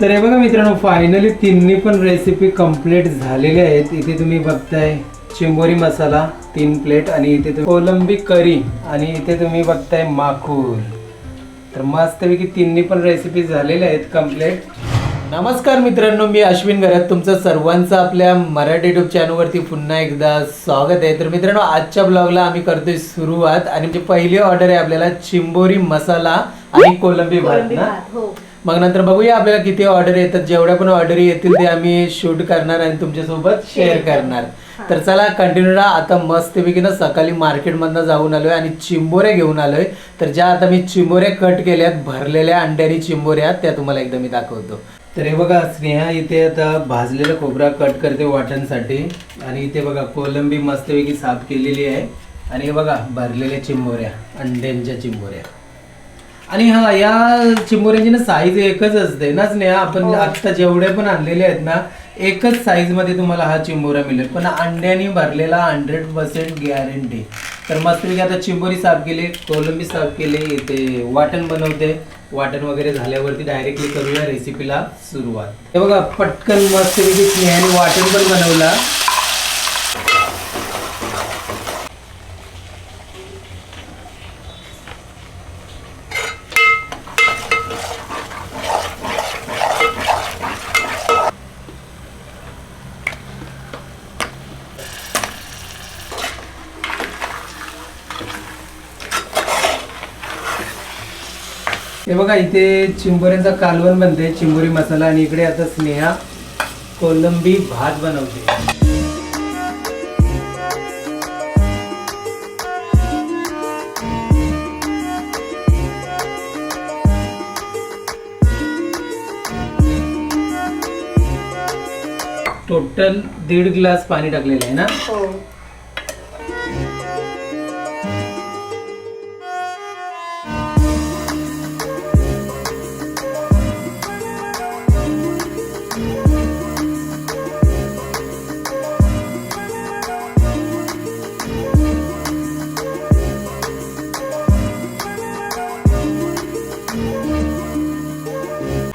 तर हे बघा मित्रांनो फायनली तिन्ही पण रेसिपी कंप्लीट झालेल्या आहेत. इथे तुम्ही बघताय चिंबोरी मसाला तीन प्लेट आणि इथे तुम्ही कोलंबी करी आणि इथे तुम्ही बघताय माखूर तर मस्तपैकी तिन्ही पण रेसिपी झालेल्या आहेत कंप्लीट नमस्कार मित्रांनो मी अश्विन घरात तुमचं सर्वांचं आपल्या मराठी युट्यूब चॅनलवरती पुन्हा एकदा स्वागत आहे. तर मित्रांनो आजच्या ब्लॉगला आम्ही करतोय सुरुवात आणि पहिली ऑर्डर आहे आपल्याला चिंबोरी मसाला आणि कोलंबी भात ना? हो. मग नंतर बघूया आपल्याला किती ऑर्डर येतात. जेवढ्या पण ऑर्डर येतील ते आम्ही शूट करणार आणि तुमच्यासोबत शेअर करणार. तर चला कंटिन्यू राहा. आता मस्तपैकी ना सकाळी मार्केटमधनं जाऊन आलोय आणि चिंबोऱ्या घेऊन आलोय. तर ज्या आता मी चिंबोऱ्या कट केल्यात भरलेल्या अंड्यानी चिंबोऱ्या त्या तुम्हाला एकदा मी दाखवतो. तर हे बघा स्नेहा इथे आता भाजलेला खोबरा कट करते वाटणसाठी आणि इथे बघा कोलंबी मस्तपैकी साफ केलेली आहे. आणि हे बघा भरलेल्या चिंबोऱ्या अंड्यांच्या चिंबोऱ्या. आणि हा या चिंबोऱ्यांची ना साईज एकच असते ना स्नेहा? आपण आता जेवढे पण आणलेले आहेत ना एकच साईजमध्ये तुम्हाला हा चिंबोरा मिळेल. पण अंड्याने भरलेला हंड्रेड पर्सेंट गॅरंटी तर मस्तपैकी आता चिंबोरी साफ केली कोलंबी साफ केली इथे वाटण बनवते. वाटण वगैरे झाल्यावरती डायरेक्टली करूया रेसिपीला सुरुवात. हे बघा पटकन मस्तपैकी स्नेहाने वाटण पण बनवला हे बघा इथे चिंबोऱ्यांचा कालवण बनते चिंबोरी मसाला. आणि इकडे आता स्नेहा कोलंबी भात बनवते. टोटल दीड ग्लास पाणी टाकलेलं आहे ना? हो.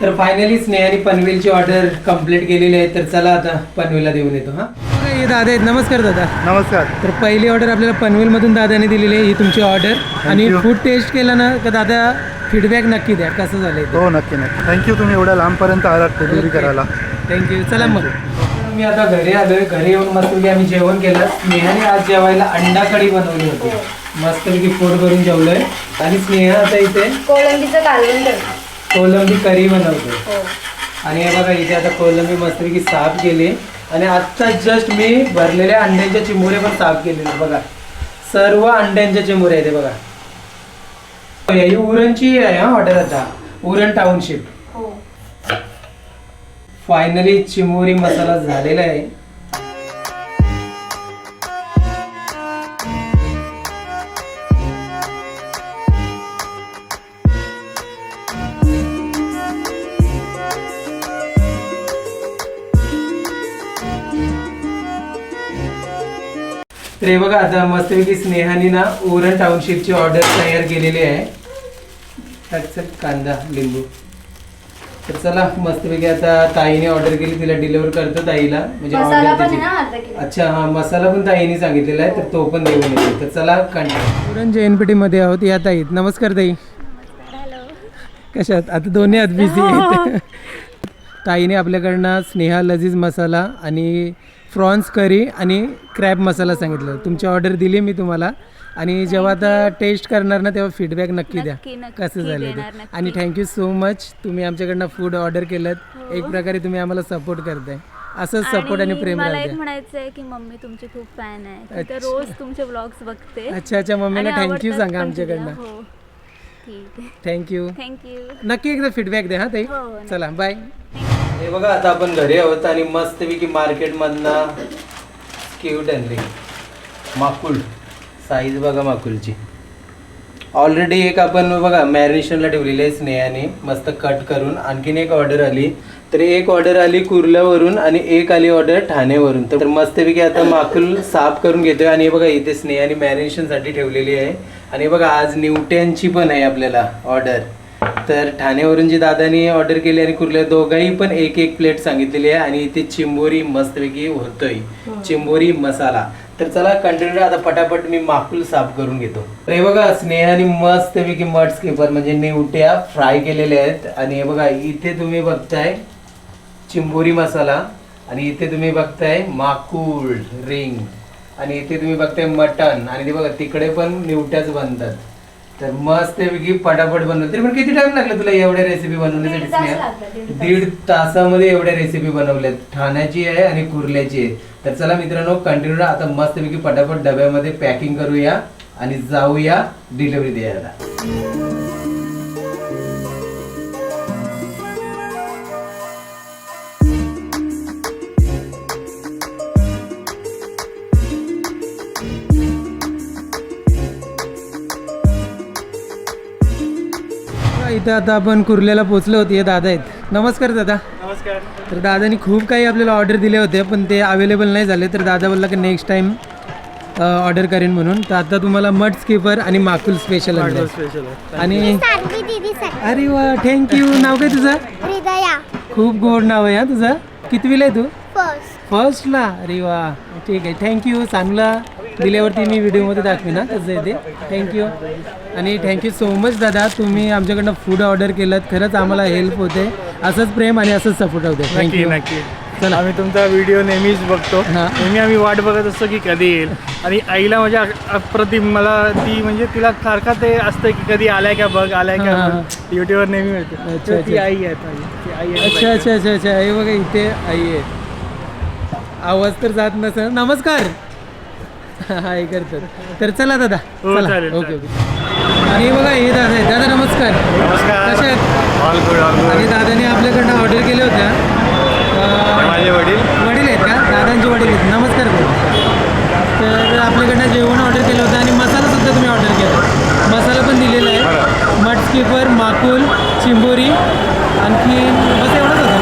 तर फायनली स्नेहाने पनवेलची ऑर्डर कंप्लीट केलेली आहे. तर चला आता पनवेलला देऊन येतो हा. हे दादा आहेत. नमस्कार दादा. नमस्कार. तर पहिली ऑर्डर आपल्याला पनवेलमधून दादाने दिलेली आहे. ही तुमची ऑर्डर आणि. फूड टेस्ट केलं ना का दादा फीडबॅक नक्की द्या. कसं झालंय हो नक्की नक्की. थँक्यू तुम्ही एवढ्या लांबपर्यंत आलात डिलिव्हरी करायला. थँक्यू चला मग. मी आता घरी आलोय. घरी येऊन मस्तपैकी आम्ही जेवण केलं. स्नेहाने आज जेवायला अंडा कढी बनवली होती. मस्तपैकी पोट भरून जेवलोय. आणि स्नेहा आता इथे कोळंबीचं कालवण कोलंबी करी बनवते. हो. आणि हे बघा इथे आता कोलंबी मस्तपैकी साफ केली. आणि आत्ता जस्ट मी भरलेल्या अंड्यांच्या चिमुरे पण साफ केलेले बघा सर्व अंड्यांच्या चिमुरे आहेत हे बघा. ही उरणची आहे हा हॉटेल आता. उरण टाउनशिप हो. फायनली चिमुरी मसाला झालेला आहे. तर हे बघा आता मस्तपैकी स्नेहाने ना उरण टाउनशिपची ऑर्डर तयार केलेली आहे. कांदा लिंबू. तर चला मस्तपैकी आता ताईने ऑर्डर केली तिला डिलिव्हर करतो ताईला. म्हणजे मसाला ऑर्डर पण आहे ना अर्धा किलो? अच्छा हा मसाला पण ताईने सांगितलेला आहे तर तो पण देऊन येतो. तर चला कंटिन्यू उरण जैनपेठी मध्ये आहोत या ताई. नमस्कार ताई कशात आता दोन्ही आहेत बिझी आहेत. ताईने आपल्याकडनं स्नेहा लजीज मसाला आणि फ्रॉन्स करी आणि क्रॅब मसाला सांगितलं. तुमची ऑर्डर दिली मी तुम्हाला. आणि जेव्हा आता टेस्ट करणार ना तेव्हा फीडबॅक नक्की द्या. नक्की, नक्की कसं झालं देणार, ते नक्की. आणि थँक्यू सो मच तुम्ही आमच्याकडनं फूड ऑर्डर केलं एक प्रकारे तुम्ही आम्हाला सपोर्ट करताय. असंच सपोर्ट आणि प्रेम मला राहू एक द्या म्हणायचं आहे की मम्मी तुमची खूप फॅन आहे. ती तर अच्छा. रोज तुमचे ब्लॉग्स बघते. अच्छा अच्छा. मम्मीला आणि थँक्यू आवडतात सांगा पण तिला. आमच्याकडनं. हो. ठीक आहे. थँक्यू थँक्यू नक्की एकदा फीडबॅक द्या हा ताई. हो, हो. चला बाय हे बघा आता आपण घरी आहोत आणि मस्तपैकी मार्केटमधनं क्यूट आणली माकुल. साईज बघा माकुलची. ऑलरेडी एक आपण बघा मॅरिनेशनला ठेवलेली आहे स्नेहाने. मस्त कट करून. आणखीन एक ऑर्डर आली. तर एक ऑर्डर आली कुर्ल्यावरून आणि एक आली ऑर्डर ठाण्यावरून. तर मस्तपैकी आता माकुल साफ करून घेतोय. आणि हे बघा इथे स्नेहाने मॅरिनेशनसाठी ठेवलेली आहे. आणि बघा आज न्यूट्यांची पण आहे आपल्याला ऑर्डर तर ठाण्यावरून जी दादानी ऑर्डर केली आणि कुर्ल्या दोघाही पण एक एक प्लेट सांगितलेली आहे. आणि इथे चिंबोरी मस्तपैकी होतोय. चिंबोरी मसाला. तर चला कंटिन्यू आता पटापट मी माकुल साफ करून घेतो. तर हे बघा स्नेहाने मस्तपैकी मड स्किपर म्हणजे निवट्या फ्राय केलेल्या आहेत. आणि हे बघा इथे तुम्ही बघताय चिंबोरी मसाला. आणि इथे तुम्ही बघताय माकुल रिंग. आणि इथे तुम्ही बघताय मटन आणि ते बघा तिकडे पण निवट्याच बनतात. तर मस्त पैकी पटापट बनवलं. तरी पण किती टाइम लागला तुला एवढ्या रेसिपी बनवण्यासाठी दीड तास स्नेहा? लागला, दीड तास. दीड तासामध्ये एवढ्या रेसिपी बनवल्यात. ठाण्याची आहे आणि कुर्ल्याची आहे. तर चला मित्रांनो कंटिन्यू आता मस्तपैकी पटापट डब्यामध्ये पॅकिंग करूया आणि जाऊया डिलिव्हरी द्यायला. इथं आता आपण कुर्ल्याला पोहोचलो होते हे दादा आहेत. नमस्कार दादा. नमस्कार. तर दादानी खूप काही आपल्याला ऑर्डर दिले होते पण ते अवेलेबल नाही झाले. तर दादा बोलला की नेक्स्ट टाइम ऑर्डर करेन म्हणून. तर आता तुम्हाला मड स्किपर आणि माकुल स्पेशल आहे. आणि अरे वा थँक्यू नाव काय तुझं? हृदया. खूप गोड नाव आहे हा तुझं. कितवीला आहे तू? फर्स्ट फर्स्टला अरे वा ठीक आहे. थँक्यू चांगला. दिल्यावरती मी व्हिडिओमध्ये दाखवीन ना कसं आहे ते. थँक्यू आणि थँक्यू सो मच दादा. तुम्ही आमच्याकडनं फूड ऑर्डर केलं खरंच आम्हाला हेल्प होते. असंच प्रेम आणि असंच सपोर्ट होते. थँक्यू नक्की चला. आम्ही तुमचा व्हिडिओ नेहमीच बघतो. हा. नेहमी आम्ही वाट बघत असतो की कधी येईल. आणि आईला म्हणजे अप्रतिम मला ती म्हणजे तिला सारखा ते असतं की कधी आलाय का बघ आलाय का युट्यूबवर नेहमी मिळते. आई. ती आई आहे. अच्छा अच्छा अच्छा अच्छा. हे बघा इथे आई आहे. आवाज तर जात नसेल. नमस्कार. हा हे करतात. तर चला दादा हो, चला. चालेल, ओके ओके. आणि बघा हे दादा आहे दादा नमस्कार. नमस्कार. कशा आहेत? ऑल गुड ऑल आणि दादाने आपल्याकडनं ऑर्डर केल्या होत्या. अं, माझे वडील? वडील आहेत का? दादांचे वडील आहेत. नमस्कार तर आपल्याकडनं जेवण ऑर्डर केलं होतं आणि मसाला सुद्धा तुम्ही ऑर्डर केला. मसाला पण दिलेला आहे. मट स्किपर माकुल चिंबोरी आणखी बस एवढंच होतं.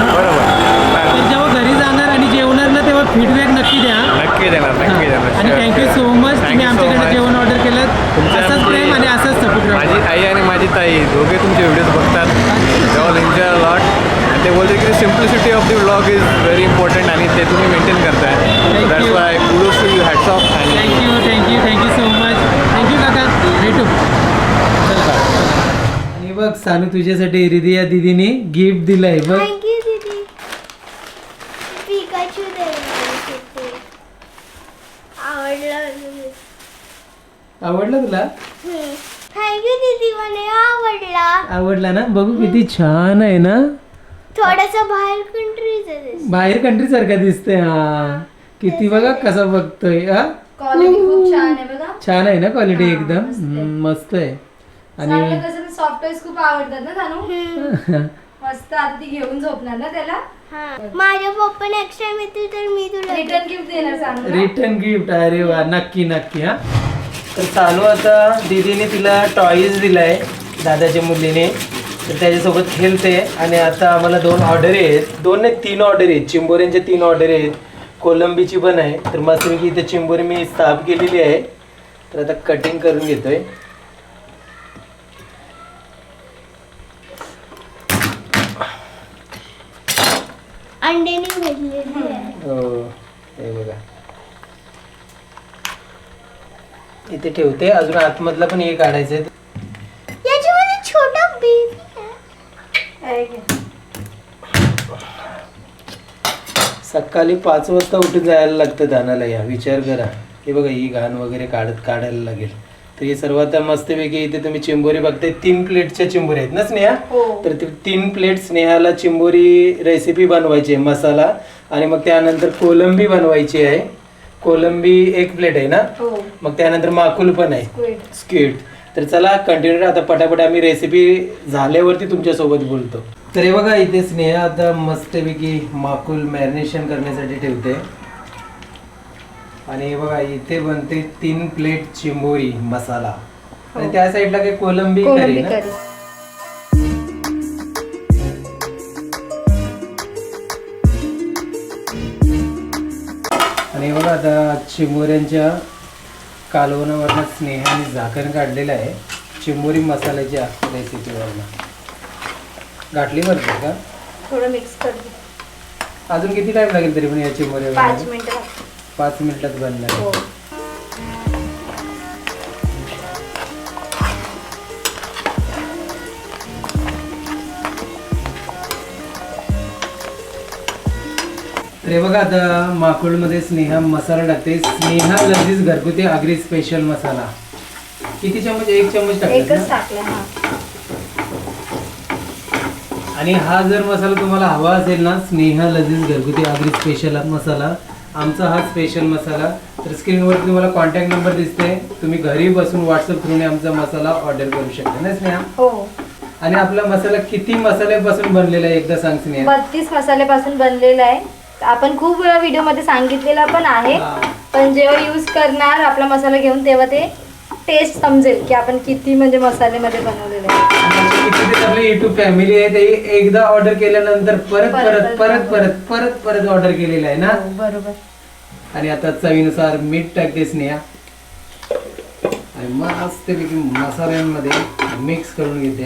फीडबॅक नक्की द्या. नक्की देणार नक्की देणार. आणि थँक्यू सो मच तुम्ही आमच्याकडे जेवण ऑर्डर केलं तुमच्या असंच प्रेम आणि असंच सपोर्ट माझी आई आणि माझी ताई दोघे तुमचे व्हिडिओज बघतात. दे ऑल एन्जॉय लॉट आणि ते बोलते की simplicity of the vlog is very important आणि ते तुम्ही मेंटेन करताय. Thank that's you. Why kudos to you hats off आणि thank you thank you thank you so much thank you काका. भेटू चला. आणि बघ सानू तुझ्यासाठी हृदया दिदीने गिफ्ट दिलंय. बघ थँक्यू दीदी पिकाचू दे आवडलं आवडला तुला? थँक्यू दीदी मला आवडला. आवडला ना? बघू किती छान आहे ना? थोडासा बाहेर कंट्रीच बाहेर कंट्री सारखा दिसतोय हा. किती बघा कसा बघतोय हा? क्वालिटी खूप छान आहे बघा. छान आहे ना क्वालिटी एकदम? मस्त आहे. आणि कसं सॉफ्टवेअर खूप आवडतात ना तानू? मस्त आता ती घेऊन झोपणार ना त्याला? माझ्या पप्पा नेक्स्ट टाइम येतील तर मी तुला रिटर्न गिफ्ट देणार सांग. रिटर्न गिफ्ट अरे वा नक्की नक्की हा. तर चालू आता दीदीने तिला टॉईज दिलाय दादाच्या मुलीने. तर त्याच्यासोबत खेळते आणि आता आम्हाला दोन ऑर्डर आहेत. दोन नाही तीन ऑर्डर आहेत. चिंबोऱ्यांच्या तीन ऑर्डर आहेत. कोलंबीची पण आहे. तर मस्तपैकी इथे चिंबोरी मी साफ केलेली आहे. तर आता कटिंग करून घेतोय. आहे. हो हे बघा. इथे ठेवते. अजून आतमधला पण हे काढायचं आहे याच्यामध्ये छोटा बेबी आहे. आहे की? सकाळी पाच वाजता उठून जायला लागतं धानाला या. विचार करा. हे बघा ही घाण वगैरे काढत काढायला लागेल. तर हे सर्व आता मस्तपैकी इथे तुम्ही चिंबोरी बघताय. तीन प्लेटच्या चिंबोरी आहेत ना स्नेहा? हो. तर ते तीन प्लेट स्नेहाला चिंबोरी रेसिपी बनवायची आहे मसाला. आणि मग त्यानंतर कोलंबी बनवायची आहे. कोलंबी एक प्लेट आहे ना? हो. मग त्यानंतर माकुल पण आहे. स्क्विड. तर चला कंटिन्यू आता पटापट आम्ही रेसिपी झाल्यावरती तुमच्यासोबत बोलतो. तर हे बघा इथे स्नेहा आता मस्तपैकी माकुल मॅरिनेशन करण्यासाठी ठेवते. आणि हे बघा इथे बनते तीन प्लेट चिंबोरी मसाला. आणि त्या साईडला काही कोलंबी करी कोलंबी ना? करी. बघा आता चिंबोऱ्यांच्या कालवणावरनं स्नेहाने झाकण काढलेलं आहे. चिंबोरी मसाल्याच्या रेसिपीवरनं गाठली भरते का? थोडं मिक्स करते अजून किती टाइम लागेल तरी पण याची मोरे पाच मिनिटात बनणार तर हे बघा आता माकुळमध्ये स्नेहा मसाला टाकते. स्नेहा लजीज घरगुती आगरी स्पेशल मसाला. किती चमच एक चमच एकच? टाकलं हा. आणि हा जर मसाला तुम्हाला हवा असेल ना स्नेहा लजीज घरगुती आगरी स्पेशल मसाला. आमचा हा स्पेशल मसाला. तर स्क्रीनवर तुम्हाला कॉन्टॅक्ट नंबर दिसते तुम्ही घरी बसून व्हॉट्सअप थ्रूने आमचा मसाला ऑर्डर करू शकता ना स्नेहा? हो. आणि आपला मसाला किती मसाल्यापासून बनलेला आहे? एकदा सांग स्नेहा. बत्तीस मसाल्यापासून बनलेला आहे. आपण खूप वेळा व्हिडिओमध्ये सांगितलेला पण आहे. पण जेव्हा यूज करणार आपला मसाला घेऊन तेव्हा ते टेस्ट समजेल की आपण किती म्हणजे बनवलेलं आहे. आणि किती आपली युट्यूब फॅमिली आहे ते एकदा ऑर्डर केल्यानंतर परत परत परत, परत परत परत ऑर्डर केलेलं आहे ना? हो, बरोबर. आणि आता चवीनुसार मीठ टाकते स्नेहा. आणि मस्तपैकी मसाल्यांमध्ये मिक्स करून घेते.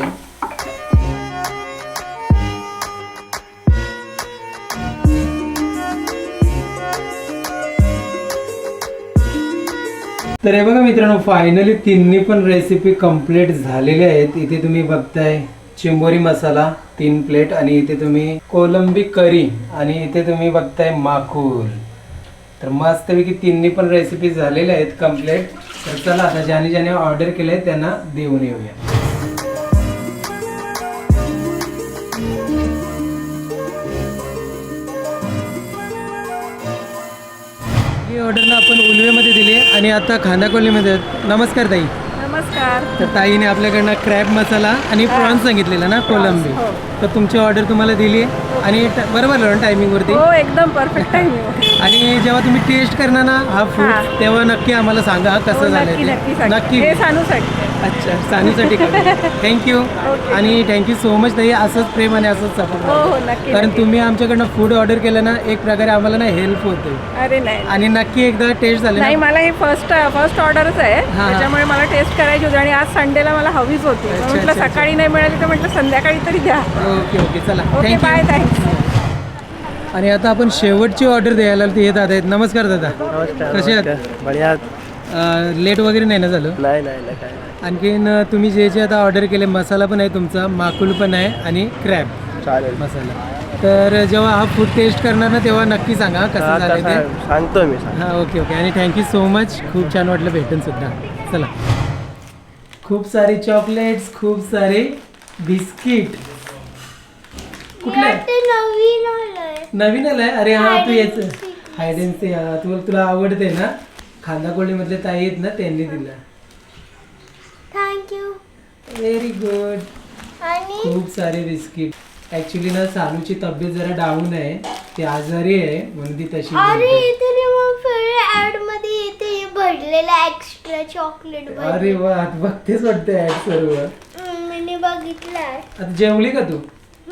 तर हे बघा मित्रांनो फायनली तिन्ही पण रेसिपी कंप्लीट झालेल्या आहेत. इथे तुम्ही बघताय चिंबोरी मसाला तीन प्लेट आणि इथे तुम्ही कोलंबी करी आणि इथे तुम्ही बघताय माकूर. तर मस्तपैकी तिन्ही पण रेसिपी झालेल्या आहेत कंप्लीट तर चला आता ज्याने ज्याने ऑर्डर केले त्यांना देऊन येऊया. ही ऑर्डर ना आपण उलवेमध्ये दिली आणि आता खानाकोलीमध्ये आहेत. नमस्कार ताई नमस्कार तर ताईने आपल्याकडनं क्रॅब मसाला आणि प्रॉन्स सांगितलेला ना कोलंबी हो. तर तुमची ऑर्डर तुम्हाला दिली आणि बरोबर ना टायमिंगवरती हो एकदम परफेक्ट टाइम आणि जेव्हा तुम्ही टेस्ट करणार ना हा हा. फूड तेव्हा नक्की आम्हाला सांगा कसं झालं नक्की नक्की ते. सांग नक्की. हे सानूसाठी. अच्छा सानूसाठी थँक्यू आणि थँक्यू सो मच ताई. असंच प्रेम आणि असंच हो सपोर्ट हो नक्की कारण. तुम्ही आमच्याकडनं फूड ऑर्डर केलं ना एक प्रकारे आम्हाला ना हेल्प होते अरे नाही. आणि नक्की एकदा टेस्ट झाले नाही मला हे फर्स्ट फर्स्ट ऑर्डरच आहे. हा. त्याच्यामुळे मला टेस्ट करायची होती आणि आज संडेला मला हवीच होती. म्हटलं सकाळी नाही मिळाली तर म्हटलं संध्याकाळी तरी द्या. ओके ओके चला. Okay bye thank you thanks आणि आता आपण शेवटची ऑर्डर द्यायला येत आहेत. नमस्कार दादा. कसे आहात? बढिया. लेट वगैरे नाही ना झालं? नाही नाही नाही काय नाही. आणखीन अं, तुम्ही जे जे आता ऑर्डर केले मसाला पण आहे तुमचा माकुल पण आहे आणि क्रॅब चालेल. मसाला. तर जेव्हा हा फूड टेस्ट करणार ना तेव्हा नक्की सांगा कसं झालं ते? सांगतो मी सांग हां ओके ओके. आणि थँक्यू सो मच खूप छान वाटलं भेटून सुद्धा. चला. खूप सारे चॉकलेट्स खूप सारे बिस्किट कुठले? ते नवीन आलंय. नवीन आलाय? अरे हा तू Hide याच and seek. Hide and see हा तुला तुला आवडते ना? खांदाकोळी मधले ताई आहेत ना त्यांनी दिला. थँक्यू व्हेरी गुड आणि? खूप सारे बिस्किट. ऍक्च्युली ना सानूची तब्येत जरा डाऊन आहे. ती आजारी आहे म्हणून ती तशी अरे बोलते. इथे रे मग ऍडमध्ये येते. हे भरलेलं एक्स्ट्रा चॉकलेट अरे वा बघतेच वाटते ऍड सर्व. मी बघितलंय. आता जेवली का तू?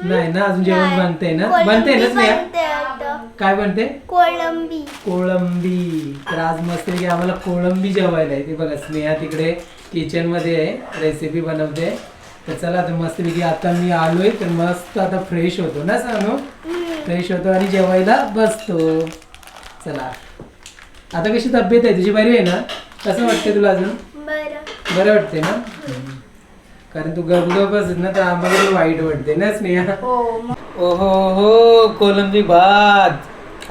नाही ना अजून जेवण. बनते ना? बनते ना स्नेहा. काय बनते कोलंबी कोळंबी. तर आज मस्त की आम्हाला कोळंबी जेवायला आहे. ते बघा स्नेहा तिकडे किचनमध्ये आहे. रेसिपी बनवते. तर चला आता मस्त पैकी आता मी आलोय तर मस्त आता फ्रेश होतो ना सांगू फ्रेश होतो आणि जेवायला बसतो. चला. आता कशी तब्येत आहे? तुझी बरी आहे ना? कसं वाटते तुला अजून? बरं. वाटते ना? कारण तू बस ना तर आम्हाला वाईट वाटते ना स्नेहा? हो ओहो हो कोलंबी भात.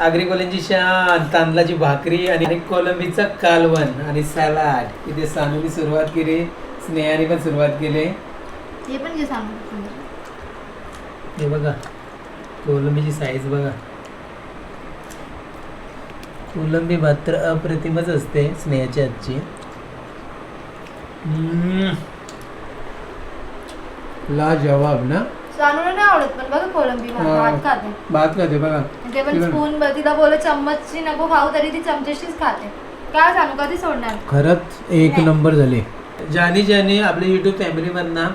आगरी कोलंबी शान तांदळाची भाकरी आणि आणि कोलंबीचा कालवण आणि सॅलाड. इथे सानूनी सुरुवात केली स्नेहाने पण सुरुवात केली. हे पण घे सांगू हे बघा कोलंबीची साईज बघा. कोलंबी भात तर अप्रतिमच असते स्नेहाची आजची. हम्म. ला जवाब ना? सानूला नाही आवडत पण बघा कोलंबी भात. हा. खाते. भात खाते बघा. ते पण किती- स्पून तिला बोल चम्मचची नको खाऊ तरी ती चमचेशीच खाते. काय सांगू कधी सोडणार? खरंच एक नंबर झाले. ज्याने ज्याने आपल्या युट्यूब फॅमिलीमधना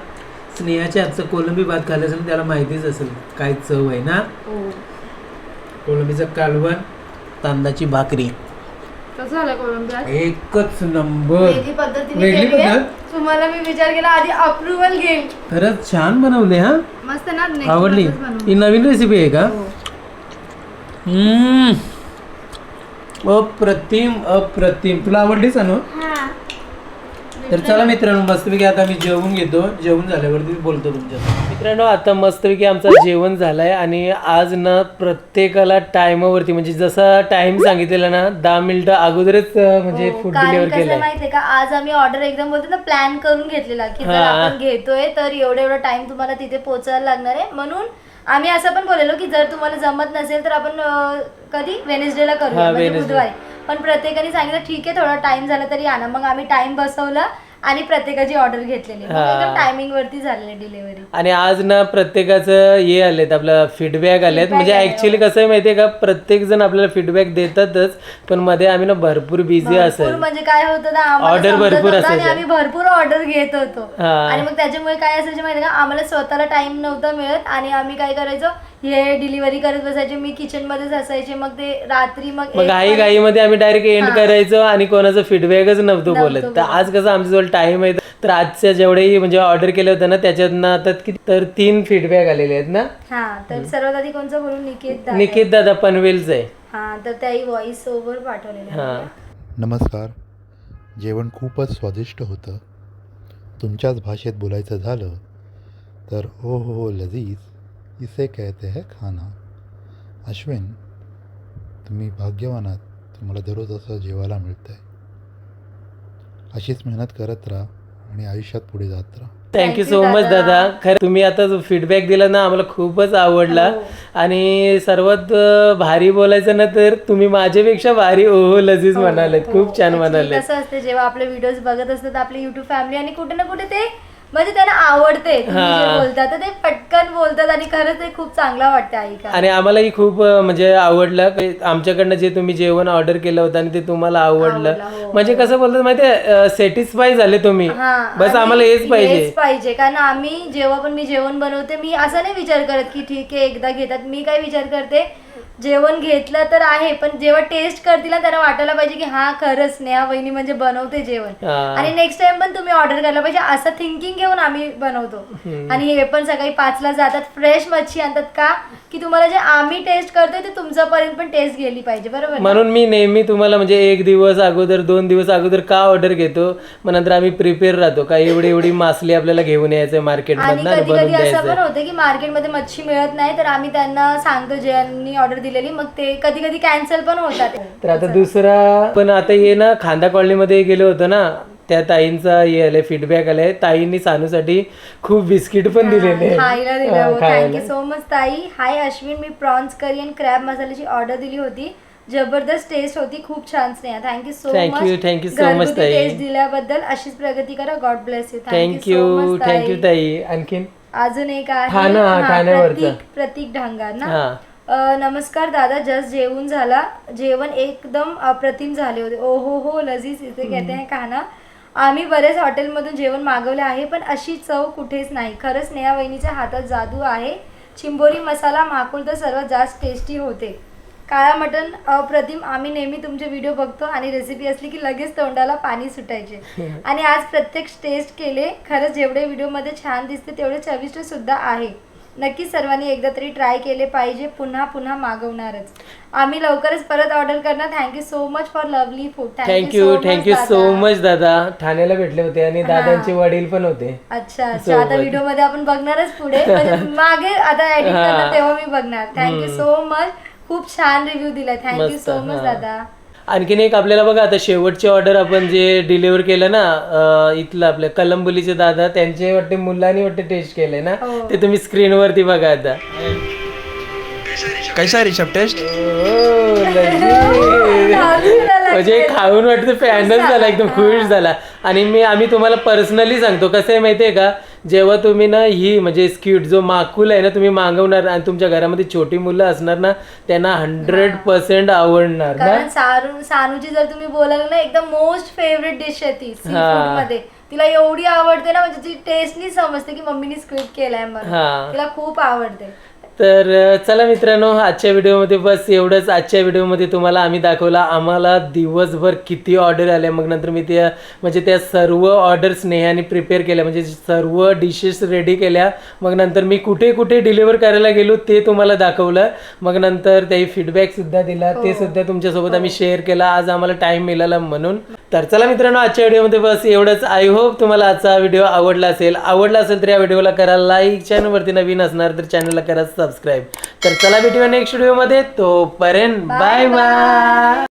स्नेहाच्या हातचं कोलंबी भात खाल्लं असेल त्याला माहितीच असेल काय चव आहे ना? हो. कोलंबीचं कालवण तांदळाची भाकरी. कसं झालं कोलंबिया एकच नंबर. वेगळी पद्धतीने वेगळी केली आहे. पद्धत? तुम्हाला मी विचार केला आधी अप्रुव्हल घेईल खरंच छान बनवले हा? मस्त ना next आवडली. ही नवीन रेसिपी आहे का? हो. हम्म. अप्रतिम अप्रतिम. तुला आवडलीच अनु हा तर चला मित्रांनो मस्तपैकी आता मी जेवून घेतो. जेवण झाल्यावरती बोलतो तुमच्या मित्रांनो आता मस्तपैकी आमचं जेवण झालंय आणि आज ना प्रत्येकाला टायमावरती म्हणजे जसा टाइम सांगितलेला ना दहा मिनिटं अगोदरच म्हणजे हो, फूड डिलिव्हर कसं आहे केलंय. माहितीये का आज आम्ही ऑर्डर एकदम बोलतो ना प्लॅन करून घेतलेला की जर. आपण घेतोय तर एवढा एवढा टाइम तुम्हाला तिथे पोहोचायला लागणार आहे. म्हणून आम्ही असं पण बोललेलो की जर तुम्हाला जमत नसेल तर आपण कधी? वेनेसडेला करूया म्हणजे. बुधवारी. पण प्रत्येकाने सांगितलं ठीक आहे थोडा टाइम झाला तरी आणा. मग आम्ही टाइम बसवला आणि प्रत्येकाची ऑर्डर घेतलेली. मग हा. एकदम टायमिंग वरती झालेली डिलिव्हरी आणि आज ना प्रत्येकाचं हे आलेत आपलं फीडबॅक आलेत. Feedback म्हणजे आले, ऍक्च्युली कसं आहे माहितीये का प्रत्येक जण आपल्याला फीडबॅक देतातच पण मध्ये आम्ही ना भरपूर बिझी भरपूर असेल. म्हणजे काय होतं ना आम्हाला Order समजत भरपूर नव्हतं आणि. आम्ही भरपूर ऑर्डर घेत होतो. हा. आणि मग त्याच्यामुळे काय असायचे माहिती का आम्हाला स्वतःला टाइम नव्हता मिळत आणि आम्ही काय करायचो हे डिलिव्हरी करत बसायचे मी किचन मध्येच असायचे मग ते रात्री मग मग एक घाई पर्यंत- घाईमध्ये आम्ही डायरेक्ट एंड करायचो आणि कोणाचं फीडबॅकच नव्हतं बोलत. तर. आज कसं आमच्याजवळ टाइम आहे तर आजच्या जेवढेही म्हणजे ऑर्डर केले होते ना त्याच्यातनं आता किती तर तीन फीडबॅक आलेले आहेत ना? हा तर सर्वात आधी कोणचं बोलून निकेत दादा. निकित दादा पनवेलच आहे. हा तर त्याही व्हॉइस ओव्हर पाठवलेले हा. नमस्कार. जेवण खूपच स्वादिष्ट होतं. तुमच्याच भाषेत बोलायचं झालं तर ओ हो हो लजीज. इसे कहते हैं खाना। अश्विन तुम्ही भाग्यवान आहात तुम्हाला दररोज असं जेवायला मिळतं आहे अशीच मेहनत करत राहा आणि आयुष्यात पुढे जात राहा. थँक्यू सो मच दादा. खरं तुम्ही आता जो फीडबॅक दिला ना आम्हाला खूपच आवडला. हो. आणि सर्वात भारी बोलायचं ना तर तुम्ही माझ्यापेक्षा भारी ओहो लजीज म्हणालेत. खूप छान म्हणाले कसं असते जेव्हा आपले व्हिडिओज बघत असतात आपली युट्यूब फॅमिली आणि कुठे ना कुठे ते म्हणजे त्यांना आवडते तुम्ही जे. बोलतात तर ते पटकन बोलतात आणि खरंच ते खूप चांगलं वाटतं ऐका आणि आम्हालाही खूप म्हणजे आवडलं की आमच्याकडनं जे तुम्ही जेवण ऑर्डर केलं होतं आणि ते तुम्हाला आवडलं. आवडलं, हो. म्हणजे कसं बोलतात माहितीये सॅटिस्फाय झाले तुम्ही. हा, बस आणि आम्हाला हेच पाहिजे. हेच पाहिजे कारण आम्ही जेव्हा पण मी जेवण बनवते मी असं नाही विचार करत की ठीक आहे एकदा घेतात. मी काय विचार करते जेवण घेतलं तर आहे पण जेव्हा टेस्ट करतील ना त्यांना वाटायला पाहिजे की हा खरंच स्नेहा वहिनी म्हणजे बनवते जेवण. आणि नेक्स्ट टाइम पण तुम्ही ऑर्डर करायला पाहिजे असं थिंकिंग घेऊन आम्ही बनवतो. आणि हे पण सकाळी पाचला जातात फ्रेश मच्छी आणतात का? की तुम्हाला जे आम्ही टेस्ट करतोय ते तुमच्यापर्यंत पण टेस्ट गेली पाहिजे बरोबर? म्हणून मी नेहमी तुम्हाला म्हणजे एक दिवस अगोदर दोन दिवस अगोदर का ऑर्डर घेतो? मग नंतर आम्ही प्रिपेअर राहतो. का एवढी एवढी मासली आपल्याला घेऊन यायचं मार्केट आणि कधी असं पण होतं की मार्केटमध्ये मच्छी मिळत नाही तर आम्ही त्यांना सांगतो ज्यांनी ऑर्डर दिलेली मग ते कधी कधी कॅन्सल पण होतात. तर आता दुसरा पण आता हे ना खांदा कॉलनीमध्ये गेलो होतो ना त्या ताईंचा हे आलाय फीडबॅक आलाय ताईंनी सानूसाठी खूप बिस्किट पण दिलेले. खायला दिलं थँक्यू खायला. सो मच ताई. हाय अश्विन मी प्रॉन्स करी आणि क्रॅब मसाल्याची ऑर्डर दिली होती. जबरदस्त टेस्ट होती. खूप छान Sneha. Thank you so Thank मच thank you so much, ताई. टेस्ट दिल्याबद्दल अशीच प्रगती करा. God bless you thank you thank you ताई. आणखीन? अजून एक आहे. हा. प्रतीक प्रतीक ढांगार ना? हा. नमस्कार दादा जस्ट जेवण झाला. जेवण एकदम अप्रतिम झाले होते. ओ हो हो लजीज इथे कहते हैं खाना आम्ही बरेच हॉटेलमधून जेवण मागवले आहे पण अशी चव कुठेच नाही. खरंच स्नेहा वहिनीच्या हातात जादू आहे. चिंबोरी मसाला माकुल तर सर्वात जास्त टेस्टी होते. काळा मटण अप्रतिम. आम्ही नेहमी तुमचे व्हिडिओ बघतो आणि रेसिपी असली की लगेच तोंडाला पाणी सुटायचे. आणि आज प्रत्यक्ष टेस्ट केले. खरंच जेवढे व्हिडिओमध्ये छान दिसते तेवढे चविष्ट सुद्धा आहे. नक्कीच सर्वांनी एकदा तरी ट्राय केले पाहिजे पुन्हा पुन्हा मागवणारच. आम्ही लवकरच परत ऑर्डर करणार. Thank you so much for lovely food thank you thank you so much दादा ठाण्याला भेटले होते आणि दादांचे वडील पण होते. अच्छा अच्छा. आता व्हिडिओमध्ये आपण बघणारच पुढे. मागे आता एडिट करणार तेव्हा मी बघणार. थँक्यू सो मच खूप छान रिव्ह्यू दिलाय. Thank you so much. दादा आणखीन एक आपल्याला बघा आता शेवटची ऑर्डर आपण जे डिलिव्हर केलं ना अं, इथलं आपल्या कलंबोलीचे दादा त्यांचे वाटते मुलांनी वाटते टेस्ट केलंय ना? हो. ते तुम्ही स्क्रीनवरती बघा आता. कैसा है ऋषभ टेस्ट ओ, लजीज. म्हणजे खाऊन वाटतं फॅनच झाला एकदम खुश झाला. आणि मी आम्ही तुम्हाला पर्सनली सांगतो कसं आहे माहितीये का? जेव्हा तुम्ही ना ही म्हणजे स्क्यूट जो माकुल आहे ना तुम्ही मागवणार आणि तुमच्या घरामध्ये छोटी मुलं असणार ना त्यांना हंड्रेड पर्सेंट आवडणार ना? कारण सारू सानूची जर तुम्ही बोलाल ना एकदम मोस्ट फेवरेट डिश आहे ती हा. मध्ये. तिला एवढी आवडते ना म्हणजे ती टेस्टनी समजते की मम्मीनी स्क्विड केलाय हा. तिला खूप आवडते. तर चला मित्रांनो आजच्या व्हिडिओमध्ये बस एवढंच. आजच्या व्हिडिओमध्ये तुम्हाला आम्ही दाखवला आम्हाला दिवसभर किती ऑर्डर आल्या. मग नंतर मी त्या म्हणजे त्या सर्व ऑर्डर स्नेहाने प्रिपेअर केल्या. म्हणजे सर्व डिशेस रेडी केल्या. मग नंतर मी कुठे कुठे डिलिव्हर करायला गेलो ते तुम्हाला दाखवलं. मग नंतर त्याही फीडबॅकसुद्धा दिला. ते सुद्धा तुमच्यासोबत आम्ही शेअर केला. आज आम्हाला टाईम मिळाला म्हणून. तर चला मित्रांनो आजच्या व्हिडिओमध्ये बस एवढंच. आय होप तुम्हाला आजचा व्हिडिओ आवडला असेल. आवडला असेल तर या व्हिडिओला करा लाईक चॅनलवरती नवीन असणार तर चॅनलला करा सबस्क्राईब तर चला भेटूया नेक्स्ट व्हिडिओमध्ये तोपर्यंत बाय बाय